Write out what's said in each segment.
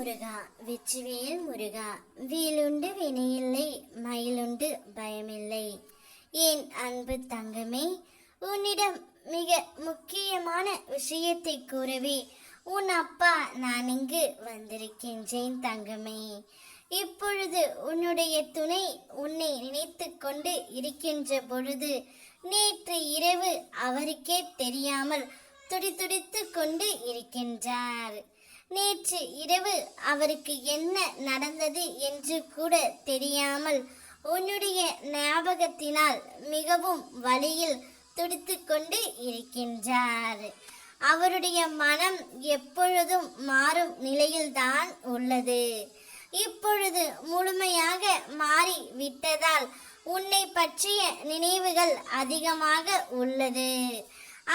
முருகா வெற்றிவேல் முருகா வேலுண்டு வினையில்லை மயிலுண்டு பயமில்லை. என் அன்பு தங்கமே உன்னிடம் மிக முக்கியமான விஷயத்தை கூறவே உன் அப்பா நான் இங்கு வந்திருக்கின்றேன் தங்கமே. இப்பொழுது உன்னுடைய துணை உன்னை நினைத்து கொண்டு இருக்கின்ற பொழுது நேற்று இரவு அவருக்கே தெரியாமல் துடிதுடித்து கொண்டு இருக்கின்றார். நேற்று இரவு அவருக்கு என்ன நடந்தது என்று கூட தெரியாமல் உன்னுடைய ஞாபகத்தினால் மிகவும் வழியில் துடித்து கொண்டு இருக்கின்றார். அவருடைய மனம் எப்பொழுதும் மாறும் நிலையில்தான் உள்ளது. இப்பொழுது முழுமையாக மாறி விட்டதால் உன்னை பற்றிய நினைவுகள் அதிகமாக உள்ளது.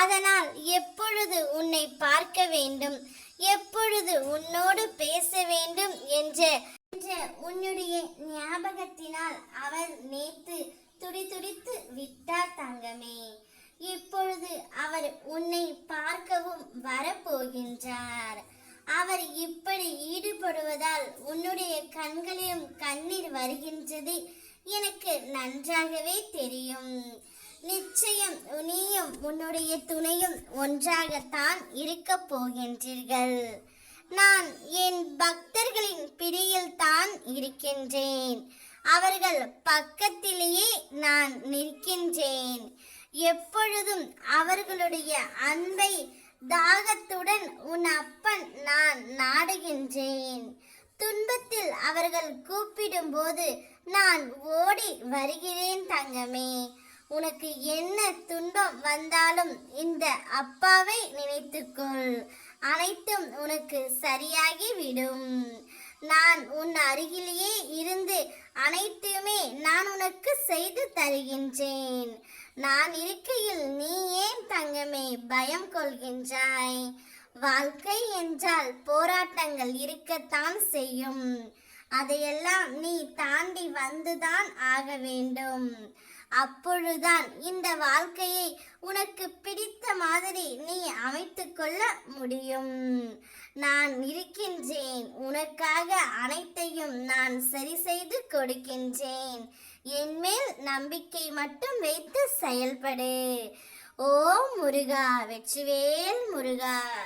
அதனால் எப்பொழுது உன்னை பார்க்க வேண்டும் எப்பொழுது உன்னோடு பேச வேண்டும் என்ற? உன்னுடைய ஞாபகத்தினால் அவர் நேத்து துடிதுடித்து விட்டார் தங்கமே. இப்பொழுது அவர் உன்னை பார்க்கவும் வரப்போகின்றார். அவர் இப்படி ஈடுபடுவதால் உன்னுடைய கண்களிலும் கண்ணீர் வருகின்றது எனக்கு நன்றாகவே தெரியும். நிச்சயம் நீயும் உன்னுடைய துணையும் ஒன்றாகத்தான் இருக்க போகின்றீர்கள். நான் என் பக்தர்களின் பிடியில் தான் இருக்கின்றேன். அவர்கள் பக்கத்திலேயே நான் நிற்கின்றேன். எப்பொழுதும் அவர்களுடைய அன்பை தாகத்துடன் உன் அப்பன் நான் நாடுகின்றேன். துன்பத்தில் அவர்கள் கூப்பிடும்போது நான் ஓடி வருகிறேன் தங்கமே. உனக்கு என்ன துன்பம் வந்தாலும் இந்த அப்பாவை நினைத்துக்கொள். அனைத்தும் உனக்கு சரியாகி விடும். நான் உன் அருகிலேயே இருந்து அனைத்துமே நான் உனக்கு செய்து தருகின்றேன். நான் இருக்கையில் நீ ஏன் தங்கமே பயம் கொள்கின்றாய்? வாழ்க்கை என்றால் போராட்டங்கள் இருக்கத்தான் செய்யும். அதையெல்லாம் நீ தாண்டி வந்துதான் ஆக வேண்டும். அப்பொழுதுதான் இந்த வாழ்க்கையை உனக்கு பிடித்த மாதிரி நீ அமைத்து கொள்ள முடியும். நான் இருக்கின்றேன். உனக்காக அனைத்தையும் நான் சரி செய்து கொடுக்கின்றேன். என் மேல் நம்பிக்கை மட்டும் வைத்து செயல்படு. ஓ முருகா வெற்றிவேல் முருகா.